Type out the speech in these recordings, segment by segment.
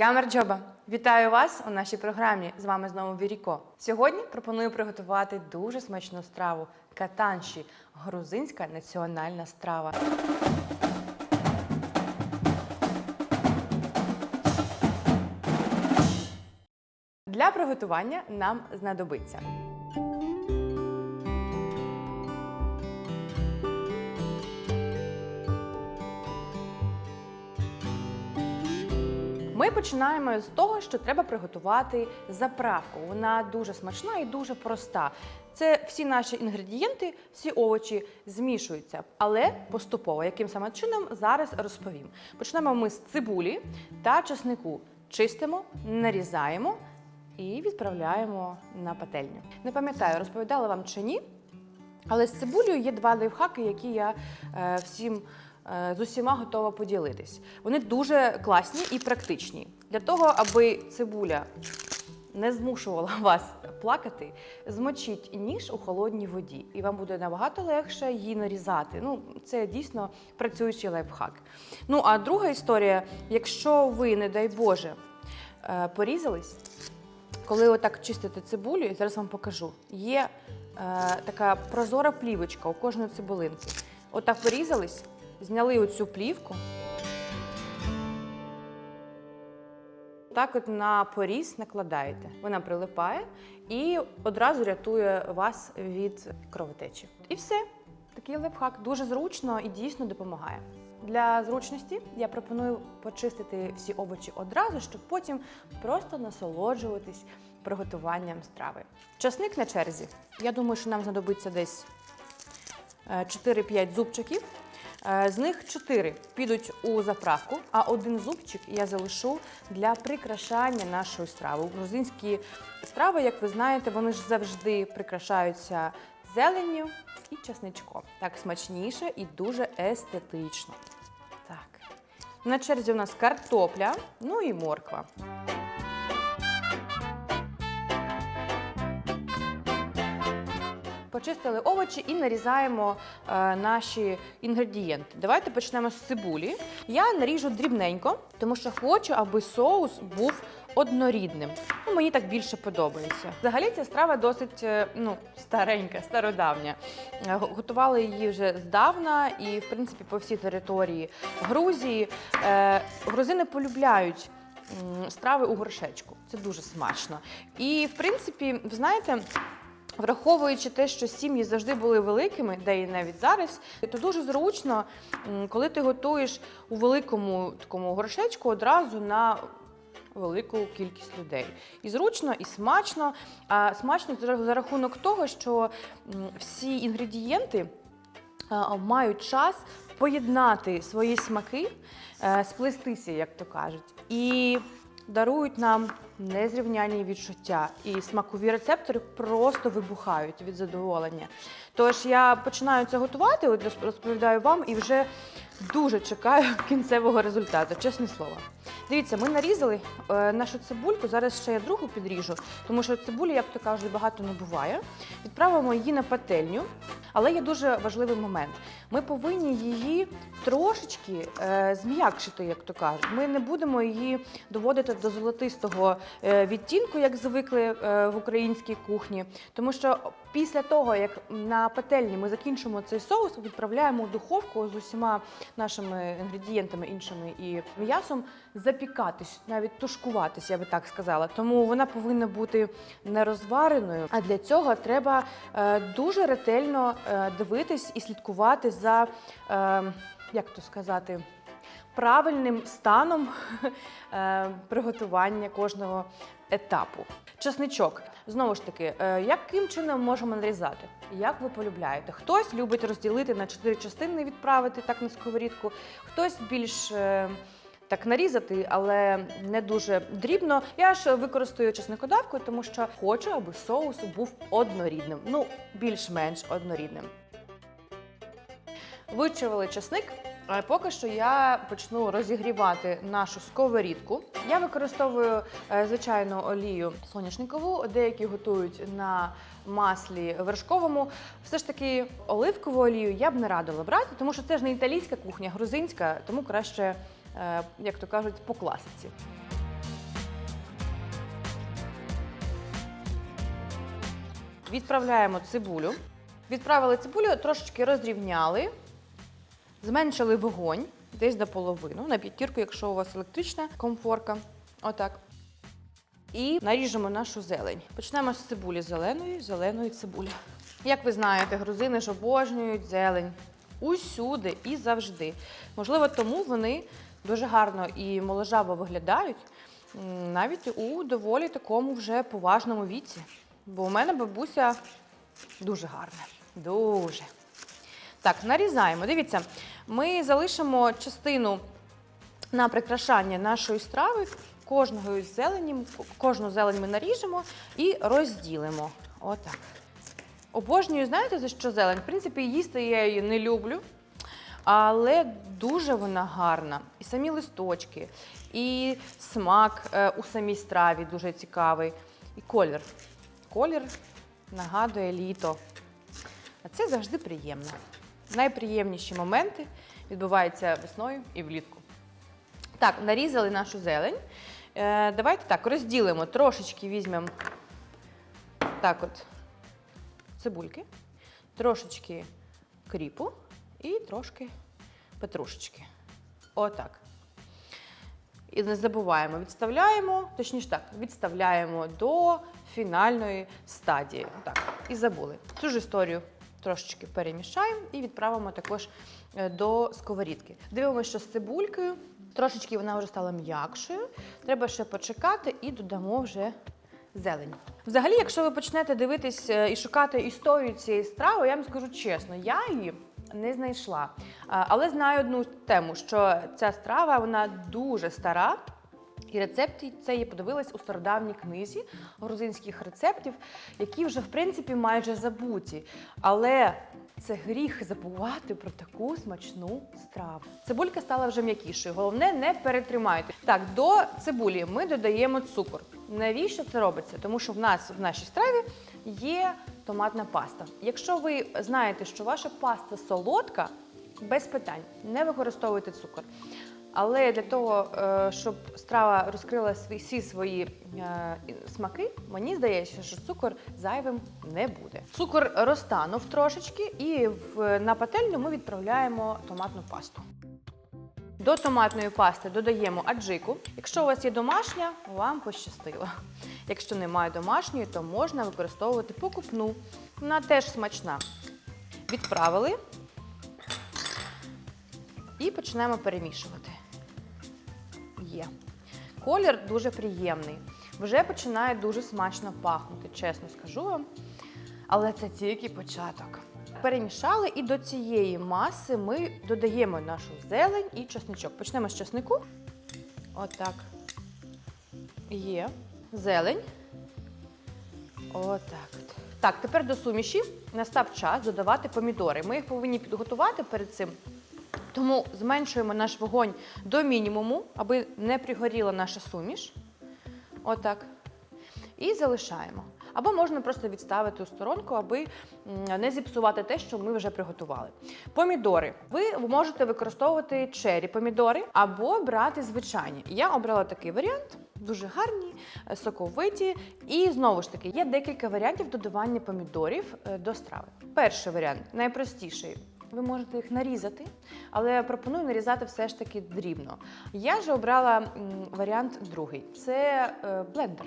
Гамерджоба! Вітаю вас у нашій програмі. З вами знову Віріко. Сьогодні пропоную приготувати дуже смачну страву катанші грузинська національна страва. Для приготування нам знадобиться Ми починаємо з того, що треба приготувати заправку. Вона дуже смачна і дуже проста. Це всі наші інгредієнти, всі овочі змішуються, але поступово, яким саме чином зараз розповім. Почнемо ми з цибулі та чеснику. Чистимо, нарізаємо і відправляємо на пательню. Не пам'ятаю, розповідала вам чи ні, але з цибулею є два лайфхаки, які я е, всім з усіма готова поділитись. Вони дуже класні і практичні. Для того, аби цибуля не змушувала вас плакати, змочіть ніж у холодній воді, і вам буде набагато легше її нарізати. Ну, це дійсно працюючий лайфхак. Ну а друга історія: якщо ви, не дай Боже, е, порізались, коли отак чистите цибулю, я зараз вам покажу, є е, така прозора плівочка у кожної цибулинки. Отак порізались, зняли оцю плівку. Так от на поріз накладаєте. Вона прилипає і одразу рятує вас від кровотечі. І все. Такий лайфхак дуже зручно і дійсно допомагає. Для зручності я пропоную почистити всі овочі одразу, щоб потім просто насолоджуватись приготуванням страви. Часник на черзі. Я думаю, що нам знадобиться десь е, 4-5 зубчиків. Е, З них 4 підуть у заправку, а один зубчик я залишу для прикрашання нашої страви. Грузинські страви, як ви знаєте, вони ж завжди прикрашаються зеленню і часничком. Так смачніше і дуже естетично. Так. На черзі у нас картопля, ну і морква. Почистили овочі і нарізаємо е, наші інгредієнти. Давайте почнемо з цибулі. Я наріжу дрібненько, тому що хочу, аби соус був однорідним. Ну, мені так більше подобається. Взагалі ця страва досить е, ну, старенька, стародавня. Е, Готували її вже здавна і, в принципі, по всій території Грузії. Е, грузини полюбляють страви у горшечку. Це дуже смачно. І, в принципі, ви знаєте. Враховуючи те, що сім'ї завжди були великими, де і навіть зараз, то дуже зручно, коли ти готуєш у великому такому горшечку одразу на велику кількість людей. І зручно, і смачно. А смачно за рахунок того, що всі інгредієнти мають час поєднати свої смаки, е, сплестися, як то кажуть, і дарують нам незрівнянні відчуття. І смакові рецептори просто вибухають від задоволення. Тож я починаю це готувати, от розповідаю вам, і вже дуже чекаю кінцевого результату, чесне слово. Дивіться, ми нарізали е, нашу цибульку. Зараз ще я другу підріжу, тому що цибулі, як то кажуть, багато не буває. Відправимо її на пательню. Але є дуже важливий момент. Ми повинні її трошечки е, зм'якшити, як то кажуть. Ми не будемо її доводити до золотистого е, відтінку, як звикли в українській кухні. Тому що після того, як на пательні ми закінчимо цей соус, відправляємо в духовку з усіма нашими інгредієнтами іншими і м'ясом запікатись, навіть тушкуватись, я би так сказала. Тому вона повинна бути не розвареною. А для цього треба е, дуже ретельно е, дивитись і слідкувати за, е, як то сказати, правильним станом е, приготування кожного етапу. Чесничок. Знову ж таки, е, яким чином можемо нарізати? Як ви полюбляєте? Хтось любить розділити на чотири частини, відправити так на сковорідку, хтось більш. е, Так нарізати, але не дуже дрібно. Я ж використаю чесникодавку, тому що хочу, аби соус був однорідним. Ну, більш-менш однорідним. Вичавили чесник. Поки що я почну розігрівати нашу сковорідку. Я використовую е, звичайну олію соняшникову, деякі готують на маслі вершковому. Все ж таки, оливкову олію я б не радила брати, тому що це ж не італійська кухня, грузинська, тому краще, е, як то кажуть, по класиці. Відправляємо цибулю. Відправили цибулю, трошечки розрівняли зменшили вогонь десь до половину, на п'ятірку, якщо у вас електрична комфорка. Отак. І наріжемо нашу зелень. Почнемо з цибулі зеленої, зеленої цибулі. Як ви знаєте, грузини ж обожнюють зелень усюди і завжди. Можливо, тому вони дуже гарно і моложаво виглядають, навіть у доволі такому вже поважному віці. Бо у мене бабуся дуже гарна. Дуже. Так, нарізаємо. Дивіться, ми залишимо частину на прикрашання нашої страви. Кожного із зелені, кожну зелень ми наріжемо і розділимо. Отак. Обожнюю, знаєте, за що зелень? В принципі, їсти я її не люблю, але дуже вона гарна. І самі листочки, і смак е, у самій страві дуже цікавий. І колір. Колір нагадує літо. А це завжди приємно. Найприємніші моменти відбуваються весною і влітку. Так, нарізали нашу зелень. Е, давайте так, розділимо, трошечки візьмемо так от цибульки, трошечки кріпу і трошки петрушечки. Отак. І не забуваємо, відставляємо, точніше так, відставляємо до фінальної стадії. Так, і забули. Цю ж історію трошечки перемішаємо і відправимо також е, до сковорідки. Дивимося, що з цибулькою трошечки вона вже стала м'якшою. Треба ще почекати і додамо вже зелень. Взагалі, якщо ви почнете дивитись е, і шукати історію цієї страви, я вам скажу чесно, я її не знайшла. Але знаю одну тему, що ця страва вона дуже стара. І рецепти це я подивилась у стародавній книзі грузинських рецептів, які вже в принципі майже забуті. Але це гріх забувати про таку смачну страву. Цибулька стала вже м'якішою. Головне, не перетримайте. Так, до цибулі ми додаємо цукор. Навіщо це робиться? Тому що в нас в нашій страві є томатна паста. Якщо ви знаєте, що ваша паста солодка, без питань не використовуйте цукор. Але для того, е, щоб страва розкрила всі свої е, смаки, мені здається, що цукор зайвим не буде. Цукор розтанув трошечки, і на пательню ми відправляємо томатну пасту. До томатної пасти додаємо аджику. Якщо у вас є домашня, вам пощастило. Якщо немає домашньої, то можна використовувати покупну. Вона теж смачна. Відправили і почнемо перемішувати. Є. Колір дуже приємний. Вже починає дуже смачно пахнути, чесно скажу вам. Але це тільки початок. Перемішали і до цієї маси ми додаємо нашу зелень і чесничок. Почнемо з чеснику. Отак. Є. Зелень. Отак. от. Так, тепер до суміші настав час додавати помідори. Ми їх повинні підготувати перед цим. Тому зменшуємо наш вогонь до мінімуму, аби не пригоріла наша суміш. Отак. І залишаємо. Або можна просто відставити у сторонку, аби не зіпсувати те, що ми вже приготували. Помідори. Ви можете використовувати чері помідори або брати звичайні. Я обрала такий варіант, дуже гарні, е, соковиті. І знову ж таки, є декілька варіантів додавання помідорів е, до страви. Перший варіант найпростіший. Ви можете їх нарізати, але пропоную нарізати все ж таки дрібно. Я ж обрала варіант другий це е, блендер.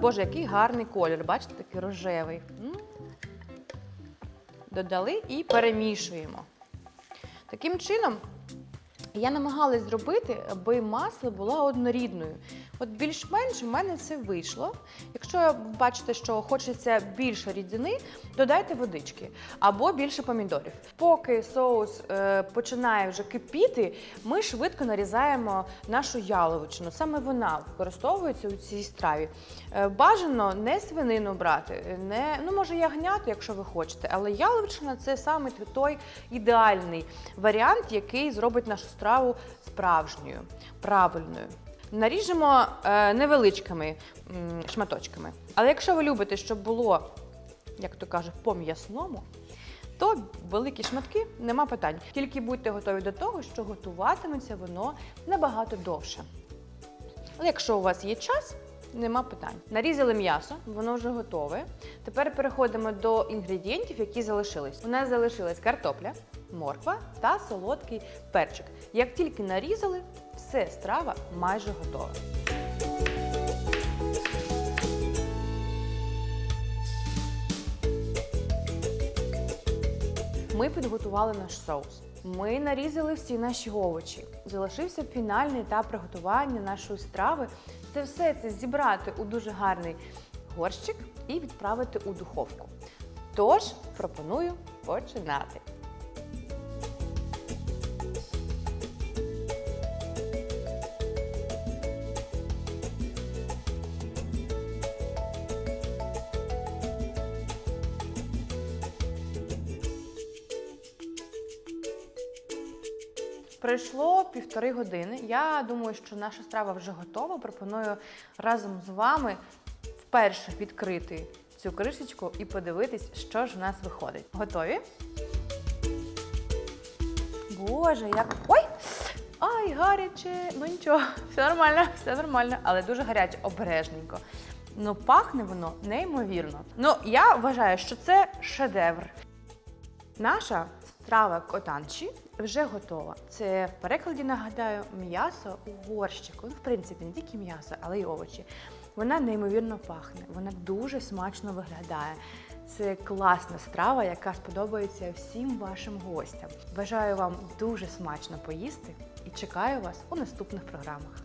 Боже, який гарний колір, бачите, такий рожевий. Додали і перемішуємо. Таким чином, я намагалась зробити, аби масло була однорідною. От більш-менш в мене це вийшло. Якщо бачите, що хочеться більше рідини, додайте водички або більше помідорів. Поки соус е, починає вже кипіти, ми швидко нарізаємо нашу яловичину. Саме вона використовується у цій страві. Е, бажано не свинину брати, не ну може ягняту, якщо ви хочете, але яловичина це саме той ідеальний варіант, який зробить нашу страву справжньою, правильною. Наріжемо е, невеличкими шматочками. Але якщо ви любите, щоб було як то кажуть, по м'ясному, то великі шматки нема питань. Тільки будьте готові до того, що готуватиметься воно набагато довше. Але якщо у вас є час, нема питань. Нарізали м'ясо, воно вже готове. Тепер переходимо до інгредієнтів, які залишились. У нас залишилась картопля, морква та солодкий перчик. Як тільки нарізали, все страва майже готова. Ми підготували наш соус. Ми нарізали всі наші овочі. Залишився фінальний етап приготування нашої страви. Це все це зібрати у дуже гарний горщик і відправити у духовку. Тож пропоную починати. Пройшло півтори години. Я думаю, що наша страва вже готова. Пропоную разом з вами вперше відкрити цю кришечку і подивитись, що ж в нас виходить. Готові? Боже, як. Ой! Ай, гаряче! Ну нічого, все нормально, все нормально, але дуже гаряче, обережненько. Ну, пахне воно неймовірно. Ну, я вважаю, що це шедевр. Наша страва котанчі вже готова. Це в перекладі нагадаю м'ясо у горщику. Ну, в принципі, не тільки м'ясо, але й овочі. Вона неймовірно пахне, вона дуже смачно виглядає. Це класна страва, яка сподобається всім вашим гостям. Бажаю вам дуже смачно поїсти і чекаю вас у наступних програмах.